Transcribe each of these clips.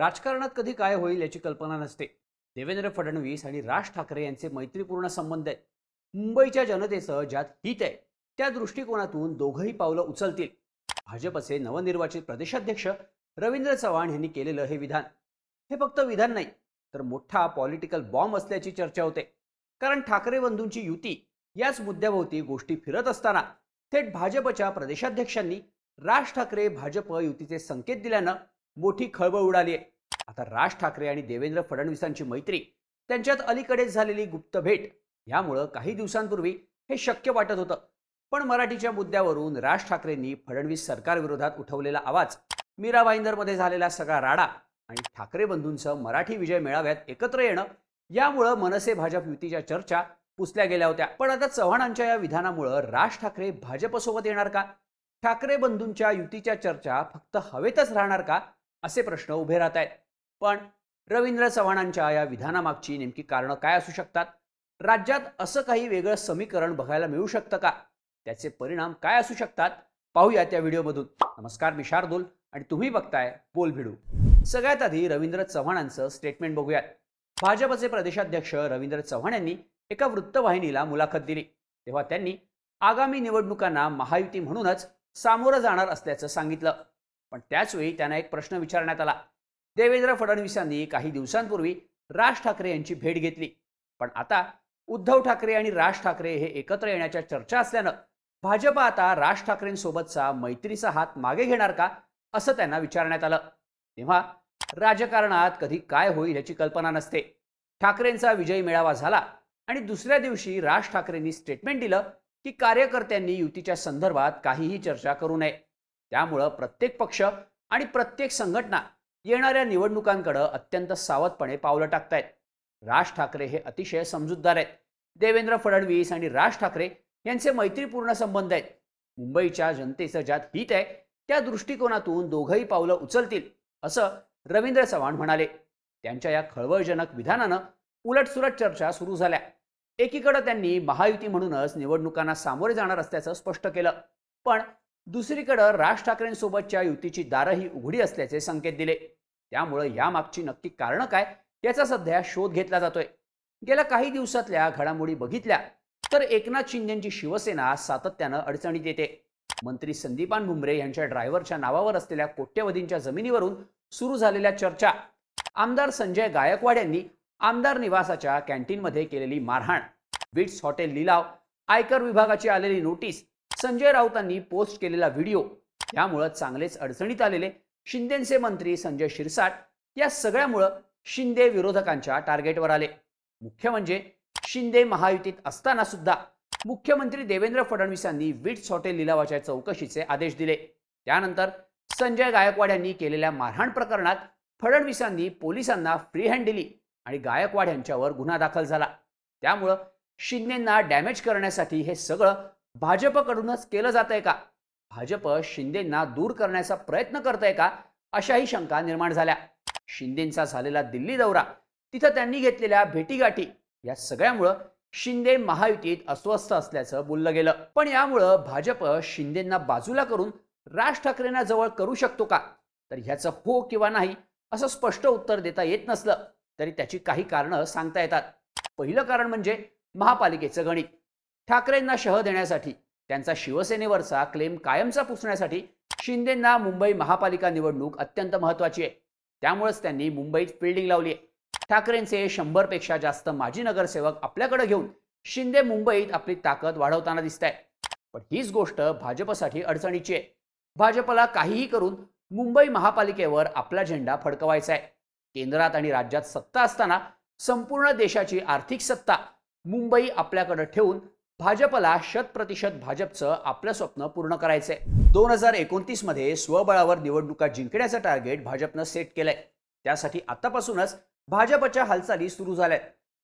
राजकारणात कधी काय होईल याची कल्पना नसते. देवेंद्र फडणवीस आणि राज ठाकरे यांचे मैत्रीपूर्ण संबंध आहेत. मुंबईच्या जनतेचं ज्यात हित आहे त्या दृष्टिकोनातून दोघंही पावलं उचलतील. भाजपचे नवनिर्वाचित प्रदेशाध्यक्ष रवींद्र चव्हाण यांनी केलेलं हे विधान. हे फक्त विधान नाही तर मोठा पॉलिटिकल बॉम्ब असल्याची चर्चा होते. कारण ठाकरे बंधूंची युती याच मुद्द्याभोवती गोष्टी फिरत असताना थेट भाजपच्या प्रदेशाध्यक्षांनी राज ठाकरे भाजप युतीचे संकेत दिल्यानं मोठी खळबळ उडाली आहे. आता राज ठाकरे आणि देवेंद्र फडणवीसांची मैत्री त्यांच्यात अलीकडेच झालेली गुप्त भेट यामुळं काही दिवसांपूर्वी हे शक्य वाटत होतं. पण मराठीच्या मुद्द्यावरून राज ठाकरेंनी फडणवीस सरकारविरोधात उठवलेला आवाज मीरा भाईंदरमध्ये झालेला सगळा राडा आणि ठाकरे बंधूंचं मराठी विजय मेळाव्यात एकत्र येणं यामुळं मनसे भाजप युतीच्या चर्चा पुसल्या गेल्या होत्या. पण आता चव्हाणांच्या या विधानामुळं राज ठाकरे भाजपसोबत येणार का? ठाकरे बंधूंच्या युतीच्या चर्चा फक्त हवेतच राहणार का? असे प्रश्न उभे राहत आहेत. पण रवींद्र चव्हाणांच्या या विधानामागची नेमकी कारणं काय असू शकतात? राज्यात असं काही वेगळं समीकरण बघायला मिळू शकतं का? त्याचे परिणाम काय असू शकतात? पाहूया त्या व्हिडिओमधून. नमस्कार मी शार्दूल आणि तुम्ही बघताय बोल भिडू. सगळ्यात आधी रवींद्र चव्हाणांचं स्टेटमेंट बघूयात. भाजपचे प्रदेशाध्यक्ष रवींद्र चव्हाण यांनी एका वृत्तवाहिनीला मुलाखत दिली. तेव्हा त्यांनी आगामी निवडणुकांना महायुती म्हणूनच सामोरं जाणार असल्याचं सांगितलं. पण त्याचवेळी त्यांना एक प्रश्न विचारण्यात आला. देवेंद्र फडणवीसांनी काही दिवसांपूर्वी राज ठाकरे यांची भेट घेतली. पण आता उद्धव ठाकरे आणि राज ठाकरे हे एकत्र येण्याच्या चर्चा असल्यानं भाजप आता राज ठाकरेंसोबतचा मैत्रीचा हात मागे घेणार का असं त्यांना विचारण्यात आलं. तेव्हा राजकारणात कधी काय होईल याची कल्पना नसते. ठाकरेंचा विजय मेळावा झाला आणि दुसऱ्या दिवशी राज ठाकरेंनी स्टेटमेंट दिलं की कार्यकर्त्यांनी युतीच्या संदर्भात काहीही चर्चा करू नये. त्यामुळं प्रत्येक पक्ष आणि प्रत्येक संघटना येणाऱ्या निवडणुकांकडे अत्यंत सावधपणे पावलं टाकतायत. राज ठाकरे हे अतिशय समजूतदार आहेत. देवेंद्र फडणवीस आणि राज ठाकरे यांचे मैत्रीपूर्ण संबंध आहेत. मुंबईच्या जनतेचं ज्यात हित आहे त्या दृष्टिकोनातून दोघंही पावलं उचलतील असं रवींद्र चव्हाण म्हणाले. त्यांच्या या खळबळजनक विधानानं उलटसुलट चर्चा सुरू झाल्या. एकीकडं त्यांनी महायुती म्हणूनच निवडणुकांना सामोरे जाणार असल्याचं स्पष्ट केलं. पण दुसरीकडं राज ठाकरेंसोबतच्या युतीची दारंही उघडी असल्याचे संकेत दिले. त्यामुळं यामागची नक्की कारणं काय याचा सध्या शोध घेतला जातोय. गेल्या काही दिवसातल्या घडामोडी बघितल्या तर एकनाथ शिंदेची शिवसेना सातत्यानं अडचणीत येते. मंत्री संदीपान भुमरे यांच्या ड्रायव्हरच्या नावावर असलेल्या कोट्यवधींच्या जमिनीवरून सुरू झालेल्या चर्चा. आमदार संजय गायकवाड यांनी आमदार निवासाच्या कॅन्टीनमध्ये केलेली मारहाण. विट्स हॉटेल लिलाव आयकर विभागाची आलेली नोटीस संजय राऊतांनी पोस्ट केलेला व्हिडिओ. यामुळं चांगलेच अडचणीत आलेले शिंदेचे मंत्री संजय शिरसाट या सगळ्यामुळं शिंदे विरोधकांच्या टार्गेटवर आले. मुख्य म्हणजे शिंदे महायुतीत असताना सुद्धा मुख्यमंत्री देवेंद्र फडणवीसांनी विट्स हॉटेल लिलावाच्या चौकशीचे आदेश दिले. त्यानंतर संजय गायकवाड यांनी केलेल्या मारहाण प्रकरणात फडणवीसांनी पोलिसांना फ्री हँड दिली आणि गायकवाड यांच्यावर गुन्हा दाखल झाला. त्यामुळं शिंदेंना डॅमेज करण्यासाठी हे सगळं भाजपकडूनच केलं जात आहे का? भाजप शिंदेंना दूर करण्याचा प्रयत्न करत आहे का? अशाही शंका निर्माण झाल्या. शिंदेंचा झालेला दिल्ली दौरा तिथं त्यांनी घेतलेल्या भेटीगाठी या सगळ्यामुळं शिंदे महायुतीत अस्वस्थ असल्याचं बोललं गेलं. पण यामुळं भाजप शिंदेंना बाजूला करून राज ठाकरेंना जवळ करू शकतो का? तर ह्याचं हो किंवा नाही असं स्पष्ट उत्तर देता येत नसलं तरी त्याची काही कारणं सांगता येतात. पहिलं कारण म्हणजे महापालिकेचं गणित. ठाकरेंना शह देण्यासाठी त्यांचा शिवसेनेवरचा क्लेम कायमचा पुसण्यासाठी शिंदेंना मुंबई महापालिका निवडणूक अत्यंत महत्वाची आहे. त्यामुळेच त्यांनी मुंबईत फिल्डिंग लावली आहे ठाकरेंचे शंभरपेक्षा जास्त माजी नगरसेवक आपल्याकडे घेऊन शिंदे मुंबईत आपली ताकद वाढवताना दिसत आहे पण हीच गोष्ट भाजपसाठी अडचणीची आहे. भाजपला काहीही करून मुंबई महापालिकेवर आपला झेंडा फडकवायचा आहे. केंद्रात आणि राज्यात सत्ता असताना संपूर्ण देशाची आर्थिक सत्ता मुंबई आपल्याकडे ठेवून भाजपला शत प्रतिशत भाजपचं आपलं स्वप्न पूर्ण करायचंय. दोन हजार एकोणतीसमध्ये स्वबळावर निवडणुका जिंकण्याचं टार्गेट भाजपनं सेट केलंय. त्यासाठी आतापासूनच भाजपच्या हालचाली सुरू झाल्यात.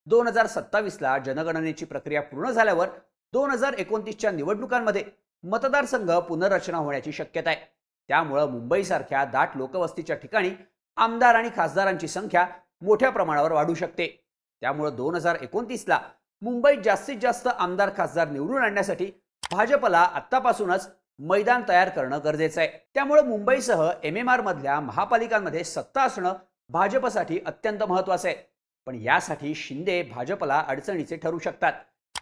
दोन हजार सत्तावीसला जनगणनेची प्रक्रिया पूर्ण झाल्यावर दोन हजार एकोणतीसच्या निवडणुकांमध्ये मतदारसंघ पुनर्रचना होण्याची शक्यता आहे. त्यामुळं मुंबईसारख्या दाट लोकवस्तीच्या ठिकाणी आमदार आणि खासदारांची संख्या मोठ्या प्रमाणावर वाढू शकते. त्यामुळं दोन हजार एकोणतीसला मुंबईत जास्तीत जास्त आमदार खासदार निवडून आणण्यासाठी भाजपला आत्तापासूनच मैदान तयार करणं गरजेचं आहे. त्यामुळे मुंबईसह एम एम आर मधल्या महापालिकांमध्ये सत्ता असणं भाजपसाठी अत्यंत महत्वाचं आहे. पण यासाठी शिंदे भाजपला अडचणीचे ठरू शकतात.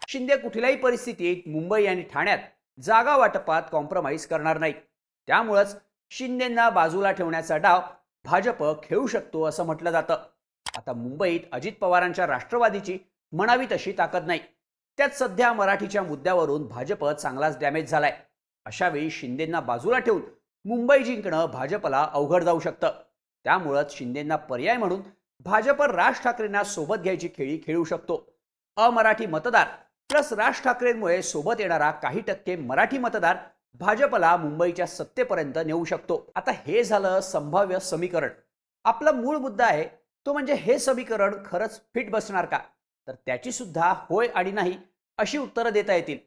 शिंदे कुठल्याही परिस्थितीत मुंबई आणि ठाण्यात जागा वाटपात कॉम्प्रोमाइज करणार नाहीत. त्यामुळंच शिंदेंना बाजूला ठेवण्याचा डाव भाजप खेळू शकतो असं म्हटलं जातं. आता मुंबईत अजित पवारांच्या राष्ट्रवादीची म्हणावी तशी ताकद नाही. त्यात सध्या मराठीच्या मुद्द्यावरून भाजप चांगलाच डॅमेज झालाय. अशावेळी शिंदेंना बाजूला ठेवून मुंबई जिंकणं भाजपला अवघड जाऊ शकतं. त्यामुळंच शिंदेंना पर्याय म्हणून भाजप राज ठाकरेंना सोबत घ्यायची खेळी खेळू शकतो. अमराठी मतदार प्लस राज ठाकरेंमुळे सोबत येणारा काही टक्के मराठी मतदार भाजपला मुंबईच्या सत्तेपर्यंत नेऊ शकतो. आता हे झालं संभाव्य समीकरण. आपला मूळ मुद्दा आहे तो म्हणजे हे समीकरण खरंच फिट बसणार का? तर त्याची सुद्धा होय आणि नाही अशी उत्तरं देता येतील.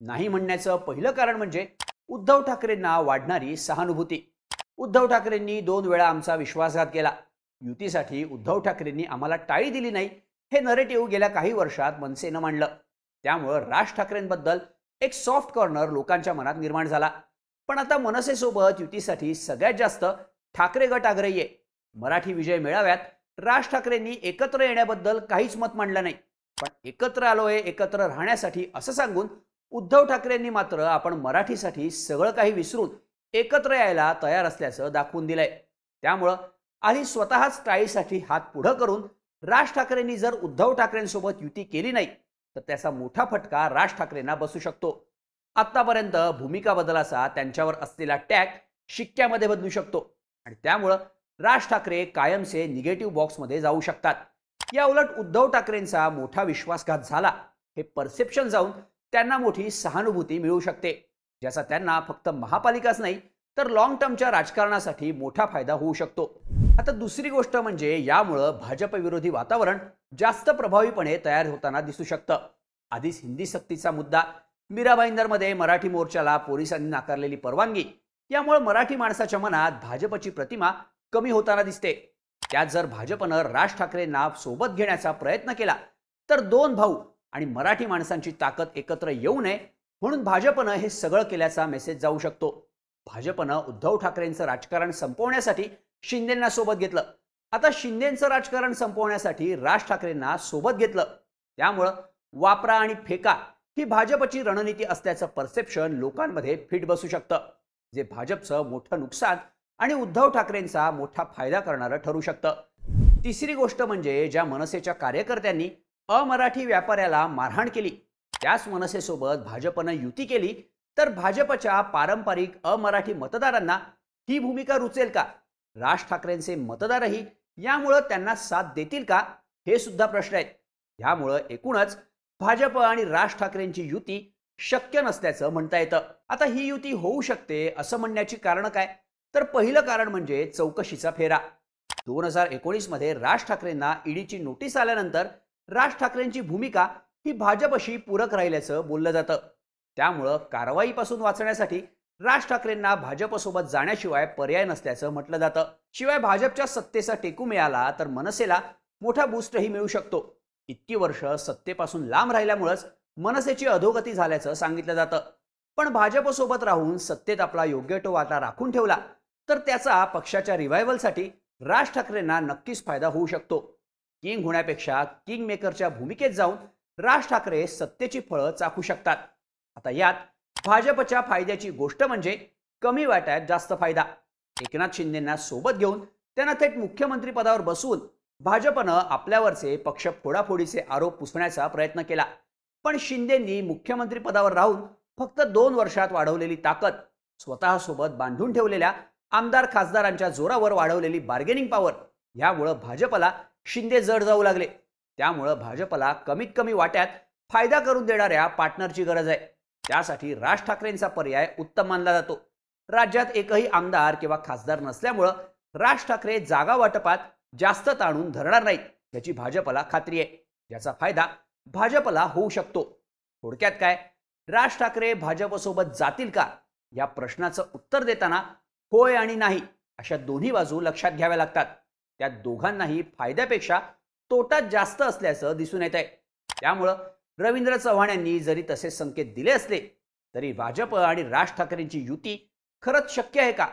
नाही म्हणण्याचं पहिलं कारण म्हणजे उद्धव ठाकरेंना वाढणारी सहानुभूती. उद्धव ठाकरेंनी दोन वेळा आमचा विश्वासघात केला. युतीसाठी उद्धव ठाकरेंनी आम्हाला टाळी दिली नाही हे नरेटिव्ह गेल्या काही वर्षात मनसेनं मांडलं. त्यामुळं राज ठाकरेंबद्दल एक सॉफ्ट कॉर्नर लोकांच्या मनात निर्माण झाला. पण आता मनसेसोबत युतीसाठी सगळ्यात जास्त ठाकरे गट आग्रही आहे. मराठी विजय मेळाव्यात राज ठाकरेंनी एकत्र येण्याबद्दल काहीच मत मांडलं नाही. पण एकत्र आलोय एकत्र राहण्यासाठी असं सांगून उद्धव ठाकरेंनी मात्र आपण मराठीसाठी सगळं काही विसरून एकत्र यायला तयार असल्याचं दाखवून दिलंय. त्यामुळं आधी स्वतःच टाळीसाठी हात पुढं करून राज ठाकरेंनी जर उद्धव ठाकरेंसोबत युती केली नाही तर त्याचा मोठा फटका राज ठाकरेंना बसू शकतो. आत्तापर्यंत भूमिका बदलाचा त्यांच्यावर असलेला टॅग शिक्क्यामध्ये बदलू शकतो. आणि त्यामुळं राज ठाकरे कायमचे निगेटिव्ह बॉक्समध्ये जाऊ शकतात. या उलट उद्धव ठाकरेंचा मोठा विश्वासघात झाला. हे परसेप्शन जाऊन त्यांना मोठी सहानुभूती मिळू शकते. ज्याचा त्यांना फक्त महापालिकाच नाही तर लॉंग टर्मच्या राजकारणासाठी मोठा फायदा होऊ शकतो. आता दुसरी गोष्ट म्हणजे यामुळं भाजप विरोधी वातावरण जास्त प्रभावीपणे तयार होताना दिसू शकतं. आधीच हिंदी सक्तीचा मुद्दा मीरा भाईंदरमध्ये मराठी मोर्चाला पोलिसांनी नाकारलेली परवानगी यामुळे मराठी माणसाच्या मनात भाजपची प्रतिमा कमी होताना दिसते. त्यात जर भाजपनं राज ठाकरेंना सोबत घेण्याचा प्रयत्न केला तर दोन भाऊ आणि मराठी माणसांची ताकद एकत्र येऊ नये म्हणून भाजपनं हे सगळं केल्याचा मेसेज जाऊ शकतो. भाजपनं उद्धव ठाकरेंचं राजकारण संपवण्यासाठी शिंदेंना सोबत घेतलं. आता शिंदेंचं राजकारण संपवण्यासाठी राज ठाकरेंना सोबत घेतलं. त्यामुळं वापरा आणि फेका ही भाजपची रणनीती असल्याचं परसेप्शन लोकांमध्ये फिट बसू शकतं. जे भाजपचं मोठं नुकसान आणि उद्धव ठाकरेंचा मोठा फायदा करणारं ठरू शकतं. तिसरी गोष्ट म्हणजे ज्या मनसेच्या कार्यकर्त्यांनी अमराठी व्यापाऱ्याला मारहाण केली त्याच मनसेसोबत भाजपनं युती केली तर भाजपच्या पारंपरिक अमराठी मतदारांना ही भूमिका रुचेल का? राज ठाकरेंचे मतदारही यामुळं त्यांना साथ देतील का? हे सुद्धा प्रश्न आहेत. यामुळं एकूणच भाजप आणि राज ठाकरेंची युती शक्य नसल्याचं म्हणता येतं. आता ही युती होऊ शकते असं म्हणण्याची कारणं काय? तर पहिलं कारण म्हणजे चौकशीचा फेरा. दोन हजार एकोणीसमध्ये राज ठाकरेंना ईडीची नोटीस आल्यानंतर राज ठाकरेंची भूमिका ही भाजपशी पूरक राहिल्याचं बोललं जातं. त्यामुळं कारवाईपासून वाचण्यासाठी राज ठाकरेंना भाजपसोबत जाण्याशिवाय पर्याय नसल्याचं म्हटलं जातं. शिवाय भाजपच्या सत्तेचा टेकू मिळाला तर मनसेला मोठा बूस्टही मिळू शकतो. इतकी वर्ष सत्तेपासून लांब राहिल्यामुळंच मनसेची अधोगती झाल्याचं सांगितलं जातं. पण भाजपसोबत राहून सत्तेत आपला योग्य तो वाटा राखून ठेवला. तर त्याचा पक्षाच्या रिव्हायवलसाठी राज ठाकरेंना नक्कीच फायदा होऊ शकतो. किंग होण्यापेक्षा किंग मेकरच्या भूमिकेत जाऊन राज ठाकरे सत्तेची फळं चाखू शकतात. आता यात भाजपच्या फायद्याची गोष्ट म्हणजे कमी वाट्यात जास्त फायदा. एकनाथ शिंदेना सोबत घेऊन त्यांना थेट मुख्यमंत्री पदावर बसवून भाजपनं आपल्यावरचे पक्ष फोडाफोडीचे आरोप पुसण्याचा प्रयत्न केला. पण शिंदेंनी मुख्यमंत्री पदावर राहून फक्त दोन वर्षात वाढवलेली ताकद स्वतःसोबत बांधून ठेवलेल्या आमदार खासदारांच्या जोरावर वाढवलेली बार्गेनिंग पॉवर यामुळं भाजपला शिंदे जड जाऊ लागले. त्यामुळं भाजपला कमीत कमी वाट्यात फायदा करून देणाऱ्या पार्टनरची गरज आहे. त्यासाठी राज ठाकरेंचा पर्याय उत्तम मानला जातो. राज्यात एकही आमदार किंवा खासदार नसल्यामुळं राज ठाकरे जागा वाटपात जास्त ताणून धरणार नाहीत याची भाजपला खात्री आहे. याचा फायदा भाजपला होऊ शकतो. थोडक्यात काय? राज ठाकरे भाजपसोबत जातील का? या प्रश्नाचं उत्तर देताना होय आणि नाही अशा दोन्ही बाजू लक्षात घ्याव्या लागतात. त्या दोघांनाही फायद्यापेक्षा तोटा जास्त असल्याचं दिसून येत आहे त्यामुळं रवींद्र चव्हाण यांनी जरी तसे संकेत दिले असले तरी भाजप आणि राज ठाकरेंची युती खरंच शक्य आहे का?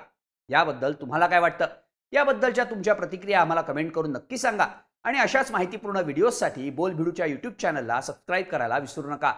याबद्दल तुम्हाला काय वाटतं? याबद्दलच्या तुमच्या प्रतिक्रिया आम्हाला कमेंट करून नक्की सांगा आणि अशाच माहितीपूर्ण व्हिडिओजसाठी बोलभिडूच्या यूट्यूब चॅनलला सबस्क्राईब करायला विसरू नका.